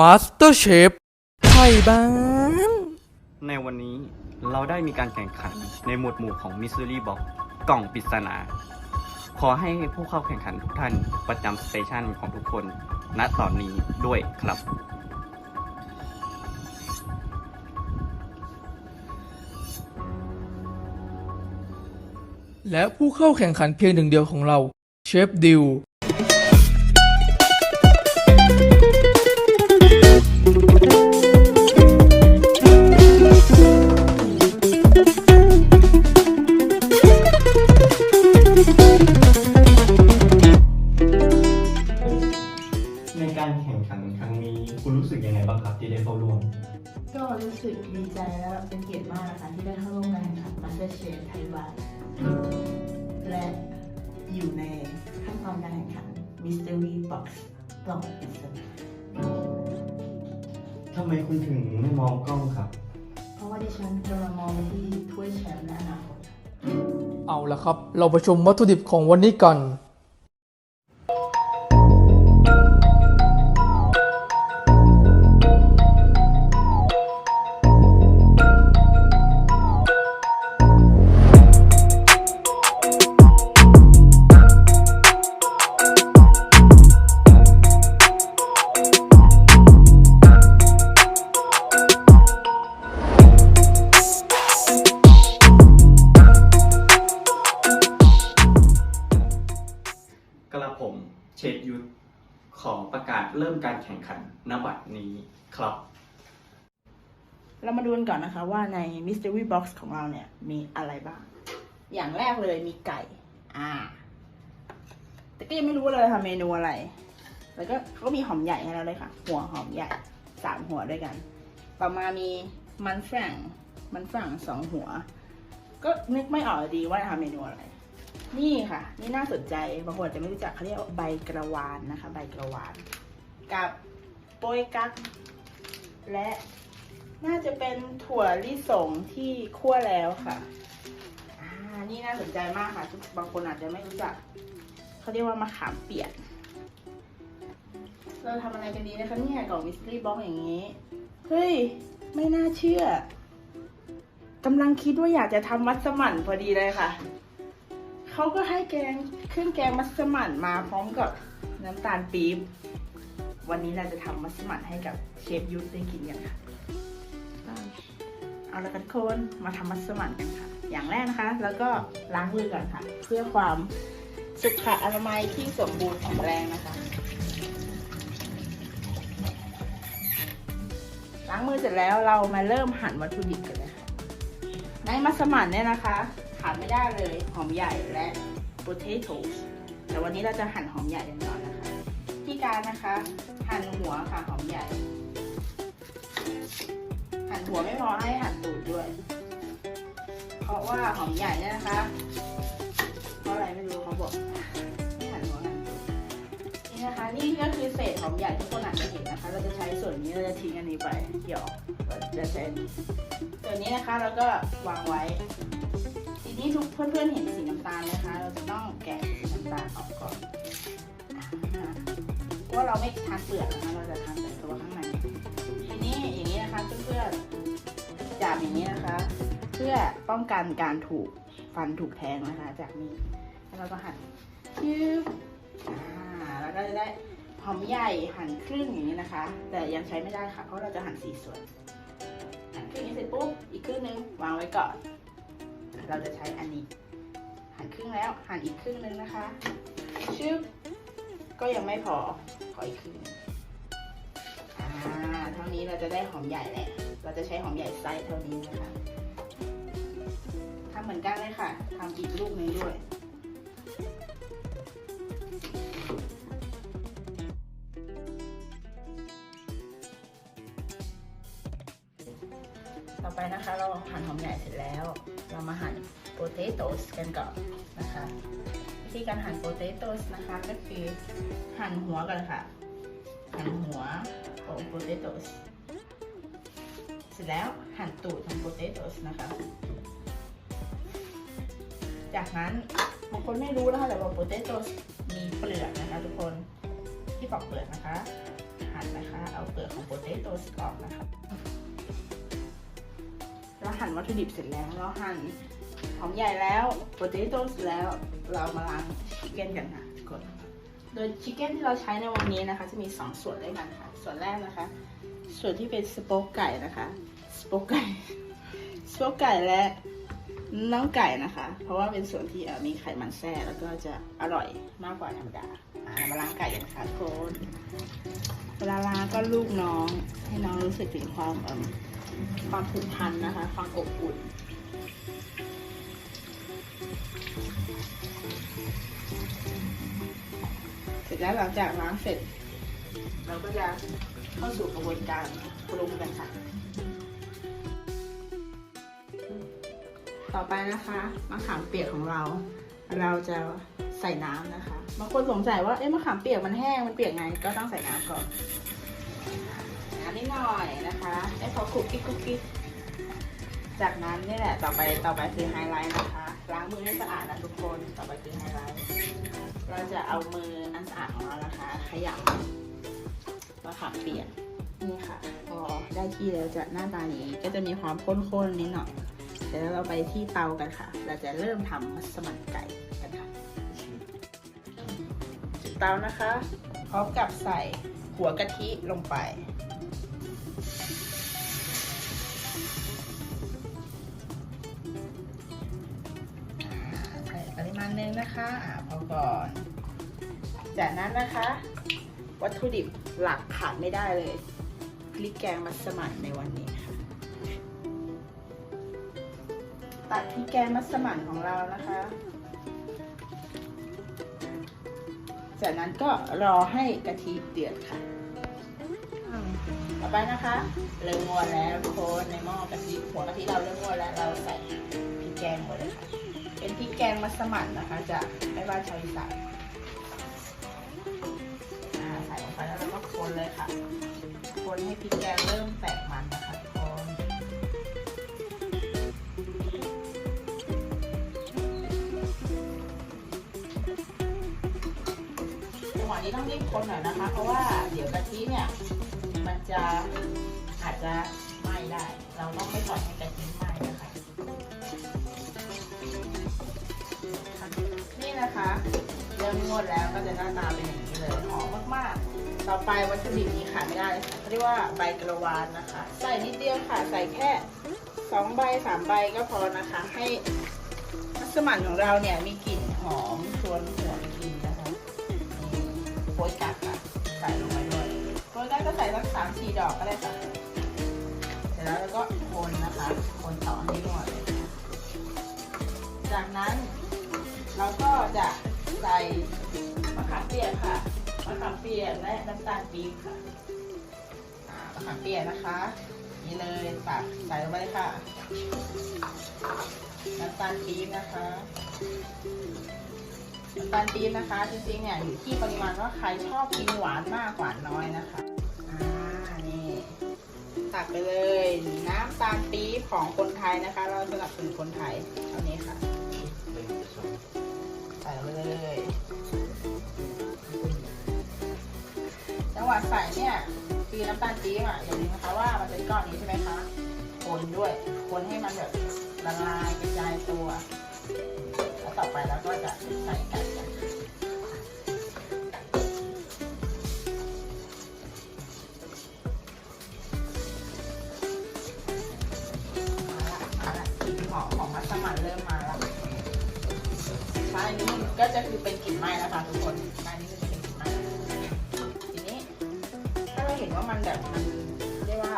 มาสเตอร์เชฟไทยบ้าน ในวันนี้เราได้มีการแข่งขันในหมวดหมู่ของ Mystery Box กล่องปริศนา ขอให้ผู้เข้าแข่งขันทุกท่านประจำสเตชันของทุกคน ณตอนนี้ด้วยครับ และผู้เข้าแข่งขันเพียงหนึ่งเดียวของเราเชฟดิว ทำไมคุณถึงไม่มองกล้องครับ เพราะว่าดิฉันกำลังมองไปที่ถ้วยแชมป์ในอนาคต เอาละครับ เราไปชมวัตถุดิบของวันนี้กัน เรามาดูกันก่อนนะคะว่าใน Mystery Box ของเราเนี่ย มีอะไรบ้าง อย่างแรกเลยมีไก่ อ่า แต่ก็ยังไม่รู้เลยค่ะเมนูอะไร แล้วก็เขาก็มีหอมใหญ่ให้เราเลยค่ะ หัวหอมใหญ่สามหัวด้วยกัน ต่อมามีมันฝรั่ง มันฝรั่งสองหัว ก็นึกไม่ออกดีว่าจะทำเมนูอะไร นี่ค่ะ นี่น่าสนใจ บางคนอาจจะไม่รู้จักเขาเรียกว่าใบกระวานนะคะ ใบกระวาน กับโปยกั๊กและ น่าจะเป็นถั่วลิสงที่คั่วแล้วค่ะ อ่า นี่น่าสนใจมากค่ะทุกบางคนอาจจะไม่รู้จัก เขาเรียกว่ามะขามเปียก เราทำอะไรกันดีนะคะเนี่ยกล่องมิส t รีบ็อกอย่างนี้ เฮ้ย ไม่น่าเชื่อกำลังคิดว่าอยากจะทำมัสมั่นพอดีเลยค่ะ เขาก็ให้แกงเครื่องแกงมัสมั่นมาพร้อมกับน้ำตาลปี๊บ วันนี้เราจะทำมัสมั่นให้กับเชฟยุทธได้กินกันค่ะ เอาละกันคนมาทำมัสมั่นกันค่ะ อย่างแรกนะคะ แล้วก็ล้างมือก่อนค่ะ เพื่อความสุขอนามัยที่สมบูรณ์แข็งแรงนะคะ ล้างมือเสร็จแล้วเรามาเริ่มหั่นวัตถุดิบกันเลยค่ะในมัสมั่นเนี่ยนะคะขาดไม่ได้เลยหอมใหญ่และ potatoes แต่วันนี้เราจะหั่นหอมใหญ่กันก่อนนะคะ ที่การนะคะหั่นหัวค่ะหอมใหญ่ หั่นหัวไม่พอให้หั่นตูดด้วย เพราะว่าหอมใหญ่เนี่ยนะคะ เพราะอะไรไม่รู้เขาบอกให้หั่นหัวหั่นตูดนี่นะคะ นี่ก็คือเศษหอมใหญ่ที่คนอาจจะเห็นนะคะ เราจะใช้ส่วนนี้เราจะทิ้งอันนี้ไปหยอกเราจะใช้อันนี้ส่วนนี้นะคะเราก็วางไว้ ทีนี้ทุกเพื่อนๆเห็นสีน้ำตาลนะคะ เราจะต้องแกะสีน้ำตาลออกก่อนเพราะว่าเราไม่ทานเปลือกนะคะเราจะทานแต่ เพื่อนๆจับอย่างนี้นะคะ เพื่อป้องกันการถูกฟันถูกแทงนะคะ จากมีดแล้วเราก็หั่นยืบอ่าแล้วก็จะได้หอมใหญ่หั่นครึ่งอย่างนี้นะคะ แต่ยังใช้ไม่ได้ค่ะ เพราะเราจะหั่นสี่ส่วน หั่นครึ่งนี้เสร็จปุ๊บอีกครึ่งนึงวางไว้ก่อน เราจะใช้อันนี้ หั่นครึ่งแล้วหั่นอีกครึ่งนึงนะคะชึบก็ยังไม่พอขออีกครึ่ง ท่านี้เราจะได้หอมใหญ่แหละ เราจะใช้หอมใหญ่ไซส์เท่านี้นะคะทำเหมือนกันเลยค่ะทำอีกลูกหนึงด้วยต่อไปนะคะเราหั่นหอมใหญ่เสร็จแล้ว เรามาหั่นโปเตโต้กันก่อนนะคะวิธีการหั่นโปเตโต้นะคะก็คือหั่นหัวกันค่ะ หั่นหัว งโปเตโต้เสร็จแล้วหั่นตูดของโปเตโต้นะคะ จากนั้นบางคนไม่รู้นะคะแต่ว่าโปเตโต้มีเปลือกนะคะ ทุกคนที่ปอกเปลือกนะคะ หั่นนะคะ เอาเปลือกของโปเตโต้ออกนะคะเราหั่นวัตถุดิบเสร็จแล้วเราหั่นหอมใหญ่แล้วโปเตโต้แล้วเรามาล้างชิคเก้นกันค่ะ โดยชิคเก้นที่เราใช้ในวันนี้นะคะ จะมี 2 ส่วนด้วยกันค่ะ ส่วนแรกนะคะ ส่วนที่เป็นสโป๊กไก่นะคะสโป๊กไก่สโป๊กไก่และน้องไก่นะคะ เพราะว่าเป็นส่วนที่มีไขมันแทรกแล้วก็จะอร่อยมากกว่าธรรมดาอ่ามาล้างไก่กันค่ะทุกคนเวลาล้างก็ลูกน้อง ให้น้องรู้สึกถึงความเอ่มความผูกพันนะคะ ความอบอุ่น แล้วหลังจากล้างเสร็จ เราก็จะเข้าสู่กระบวนการปรุงกันค่ะ ต่อไปนะคะมะขามเปียกของเรา เราจะใส่น้ำนะคะบางคนสงสัยว่าเอ๊ะมะขามเปียกมันแห้งมันเปียกไงก็ต้องใส่น้ำก่อนน้ำนิดหน่อยนะคะให้พอคลุกกิ๊กคลุกกิ๊กจากนั้นนี่แหละต่อไปต่อไปคือไฮไลท์นะคะ ล้างมือให้สะอาดนะทุกคนต่อไปคือไฮไลท์ เราจะเอามืออันสะอาดของเรานะคะ ขยำมะขามเปียกนี่ค่ะ พอได้ที่แล้วจะหน้าตาอย่างนี้ก็จะมีความข้นๆนิดหน่อยเดี๋ยวเราไปที่เตากันค่ะ เราจะเริ่มทำมัสมั่นไก่กันค่ะจุดเตานะคะ พร้อมกับใส่หัวกะทิลงไป หนึงนะคะอ่าพอก่อน จากนั้นนะคะ วัตถุดิบหลักขาดไม่ได้เลยพริกแกงมัสมั่นในวันนี้ค่ะตัดพริกแกงมัสมั่นของเรานะคะ จากนั้นก็รอให้กะทิเดือดค่ะต่อไปนะคะเริ่มงวดแล้วทุกคนในหม้อกะทิหัวกะทิเราเริ่มงวดแล้วเราใส่พริกแกงหมดเลยค่ะ เป็นพริกแกงมัสมั่นนะคะจากแม่บ้านชาวอีสานอ่ใส่ลงไปแล้วเราก็คนเลยค่ะ คนให้พริกแกงเริ่มแตกมันนะคะทุกคนจังหวะนี้ต้องรีบคนหน่อยนะคะ เพราะว่าเดี๋ยวกะทิเนี่ยมันจะอาจจะไหม้ได้ เราต้องไม่ปล่อยให้กะทิไหม้ นะคะเริ่มงวดแล้วก็จะหน้าตาเป็นอย่างนี้เลยหอมมากๆ ต่อไปวัตถุดิบนี้ขาดไม่ได้เขาเรียกว่าใบกระวานนะคะ ใส่นิดเดียวค่ะใส่แค่สองใบสามใบก็พอนะคะ ให้มัสมั่นของเราเนี่ยมีกลิ่นหอมชวนหัวไปกินนะคะโป๊ยกักค่ะใส่ลงไปด้วยโป๊ยกักก็ใส่สักสามสี่ดอกก็ได้ค่ะเสร็จแล้วเราก็คนนะคะ คนต่อให้หมดเลยจากนั้น เราก็จะใส่มะขามเปียกค่ะมะขามเปียกและน้ำตาลปี๊บค่ะอ่ามะขามเปียกนะคะ นี่เลยตักใส่ลงไปเลยค่ะ น้ำตาลปี๊บนะคะน้ำตาลปี๊บนะคะ จริงๆเนี่ยอยู่ที่ปริมาณว่าใครชอบกินหวานมากหวานน้อยนะคะอ่านี่ตักไปเลยน้ำตาลปี๊บของคนไทยนะคะ เราสนับสนุนคนไทยเท่านี้ค่ะ ส่ลงไปเลยจังหวะใส่เนี่ยคือน้ำตาลปี๊บอะอย่าลืมนะคะว่ามันเป็นก้อนนี้ใช่ไหมคะคนด้วย คนให้มันแบบละลายกระจายตัว แล้วต่อไปเราก็จะใส่ไก่กันมาละมาละกลิ่นหอมของมัสมั่นเริ่มมาแล้วใช่นี่ ก็จะคือเป็นกลิ่นไหม้แล้วค่ะทุกคนใช่นี่ก็จะเป็นกลิ่นไหม้ทีนี้ ถ้าเราเห็นว่ามันแบบมันเรียกว่า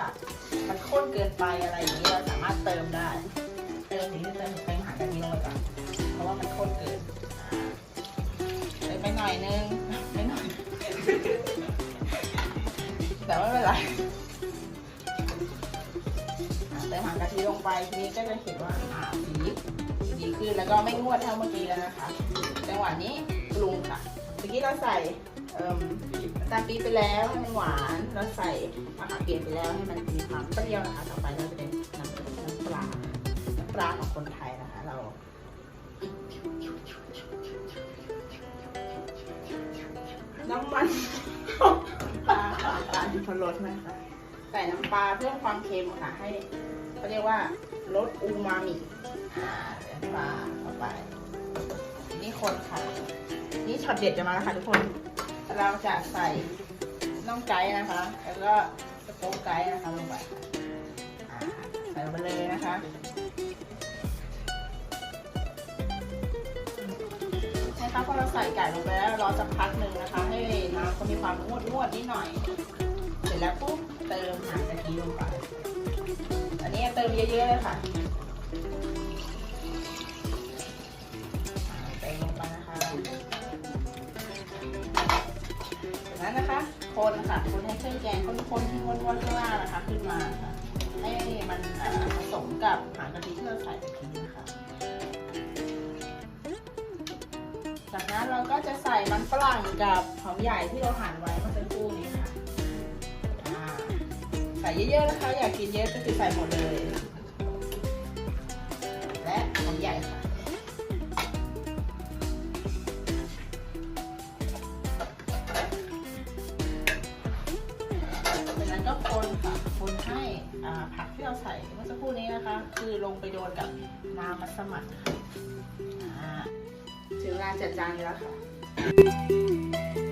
มันข้นเกินไปอะไรอย่างนี้เราสามารถเติมได้เติมถึงเติมเติมหางกะทิลงไปก่อนเพราะว่ามันข้นเกินเติมไปหน่อยนึงไม่หน่อย แต่ไม่เป็นไรอ่าเติมหางกะทิลงไปทีนี้ก็จะเห็นว่าอ่าสีดีขึ้นแล้วก็ไม่งวดเท่าเมื่อกี้แล้วนะคะ จังหวะนี้ปรุงค่ะเมื่อกี้เราใส่น้ำตาลปี๊บไปแล้วให้มันหวานเราใส่มะขามเปียกไปแล้วให้มันมีความเปรี้ยวนะคะ ต่อไปเราจะเป็นน้ำน้ำปลาน้ำปลาของคนไทยนะคะ เราน้ำมันปลาน้ำตาลพรสนะคะใส่น้ำปลาเพื่อความเค็มค่ะให้เขาเรียกว่าลดอูมามิปลาเข้าไป คนค่ะ นี่ช็อตเด็ดจะมาแล้วค่ะทุกคน เราจะใส่น่องไก่นะคะ แล้วก็สะโพกไก่นะคะลงไปใส่ลงไปเลยนะคะใช่ค่ะพอเราใส่ไก่ลงไปแล้วรอสักพักหนึ่งนะคะ ให้น้ำเขามีความงวดงวดนิดหน่อย เสร็จแล้วปุ๊บเติมหางกะทิลงไป อันนี้เติมเยอะๆเลยค่ะ นั้นนะคะ คนค่ะ คนให้เครื่องแกงคนๆที่วนๆข้างล่างนะคะ ขึ้นมาค่ะ ให้มันผสมกับหางกะทิที่เราใส่ไปทีนะคะ จากนั้นเราก็จะใส่มันฝรั่งกับหอมใหญ่ที่เราหั่นไว้เมื่อสักครู่นี้ค่ะ ใส่เยอะๆนะคะ อยากกินเยอะก็คือใส่หมดเลย และหอมใหญ่ค่ะ ที่เราใส่เมื่อสักครู่นี้นะคะ คือลงไปโดนกับน้ำมัสมั่นค่ะถึงเวลาจัดจานแล้วค่ะ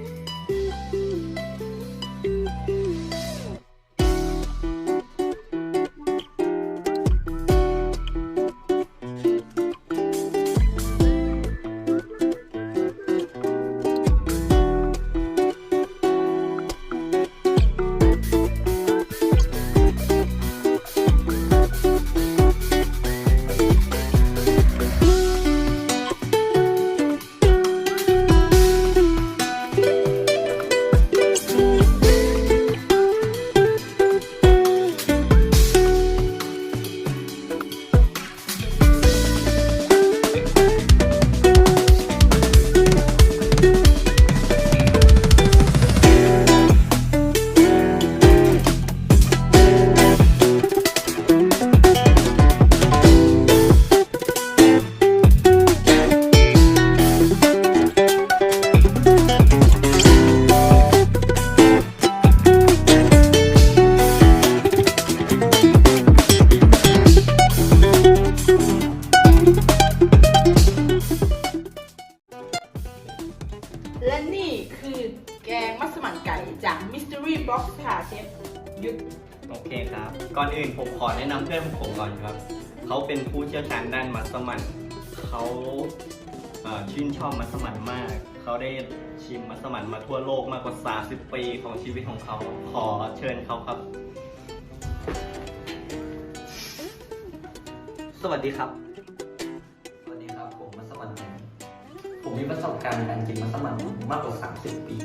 มัสมั่นมาก เขาได้ชิมมัสมั่นมาทั่วโลกมากกว่า 30 ปีของชีวิตของเขา ขอเชิญเขาครับ สวัสดีครับ สวัสดีครับผมมัสมั่นแมนผมมีประสบการณ์ในการกินมัสมั่นมากกว่า 30 ปี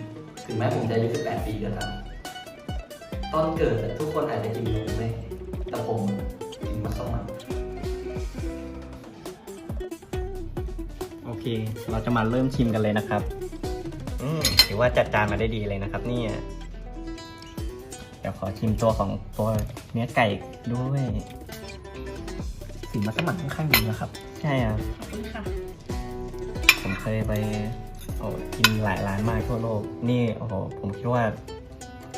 ถึงแม้ผมจะอายุ18ปีก็ตามตอนเกิดทุกคนอาจจะกินนมแม่แต่ผม เคเราจะมาเริ่มชิมกันเลยนะครับ อืมถือว่าจัดจานมาได้ดีเลยนะครับ เนี่ยเดี๋ยวขอชิมตัวของตัวเนื้อไก่ด้วยสีมัสมั่นค่อนข้างดีนะครับ ใช่ครับขอบคุณค่ะ ผมเคยไปโอ้กินหลายร้านมากทั่วโลก นี่โอ้โหผมคิดว่า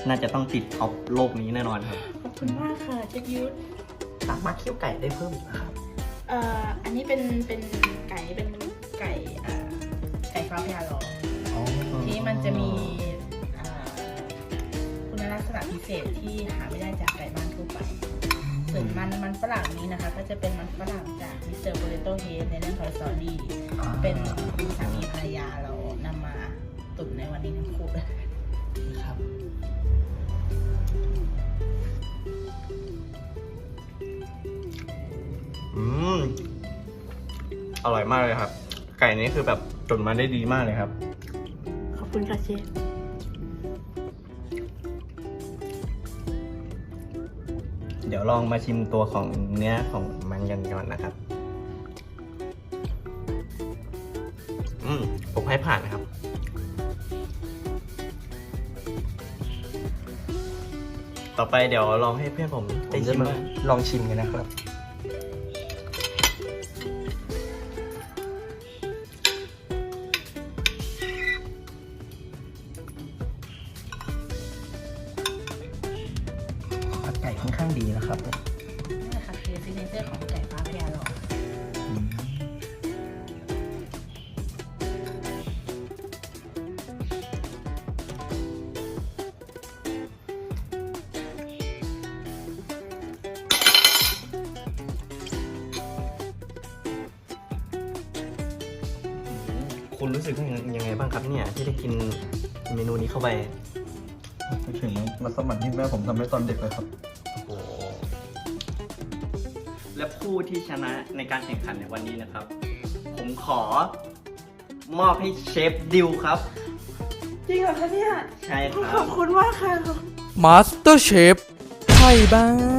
น่าจะต้องติดท็อปโลกนี้แน่นอนครับ ขอบคุณมากค่ะเชฟยุทธสามารถเคี่ยวไก่ได้เพิ่มอีกนะครับ เอ่อ อันนี้เป็นเป็นไก่เป็น ไก่เอ่อไก่ฟ้าพยาหลอที่มันจะมีเอ่อคุณลักษณะพิเศษที่หาไม่ได้จากไก่บ้านทั่วไป ส่วนมันมันฝรั่งนี้นะคะ ก็จะเป็นมันฝรั่งจากมิสเตอร์โปเตโตเฮดในเรื่องคอร์ซอรี่เป็นคุณสามีภรรยาเรานำมาตุ๋นในวันนี้ทั้งคู่เลยครับ อืม อร่อยมากเลยครับ ไก่นี้คือแบบตุ๋นมาได้ดีมากเลยครับ ขอบคุณค่ะเชฟเดี๋ยวลองมาชิมตัวของเนื้อของมันกันก่อนนะครับ อืมผมให้ผ่านนะครับ ต่อไปเดี๋ยวลองให้เพื่อนผมผได้มชิจะมมาบ้างลองชิมกันนะครับ ค่อนข้างดีนะครับผมนี่นะคะคือซิกเนเจอร์ของไก่ฟ้าพญาหลอคุณรู้สึกยังไงบ้างครับเนี่ย ที่ได้กินเมนูนี้เข้าไปนึกถึงมัสมั่นที่แม่ผมทำให้ตอนเด็กเลยครับ โอ้โห และผู้ที่ชนะในการแข่งขันในวันนี้นะครับ ผมขอ มอบให้เชฟดิวครับ จริงเหรอคะเนี่ย ใช่คขรัอบบคุณมากค่ะ มาสเตอร์เชฟไทยบ้าน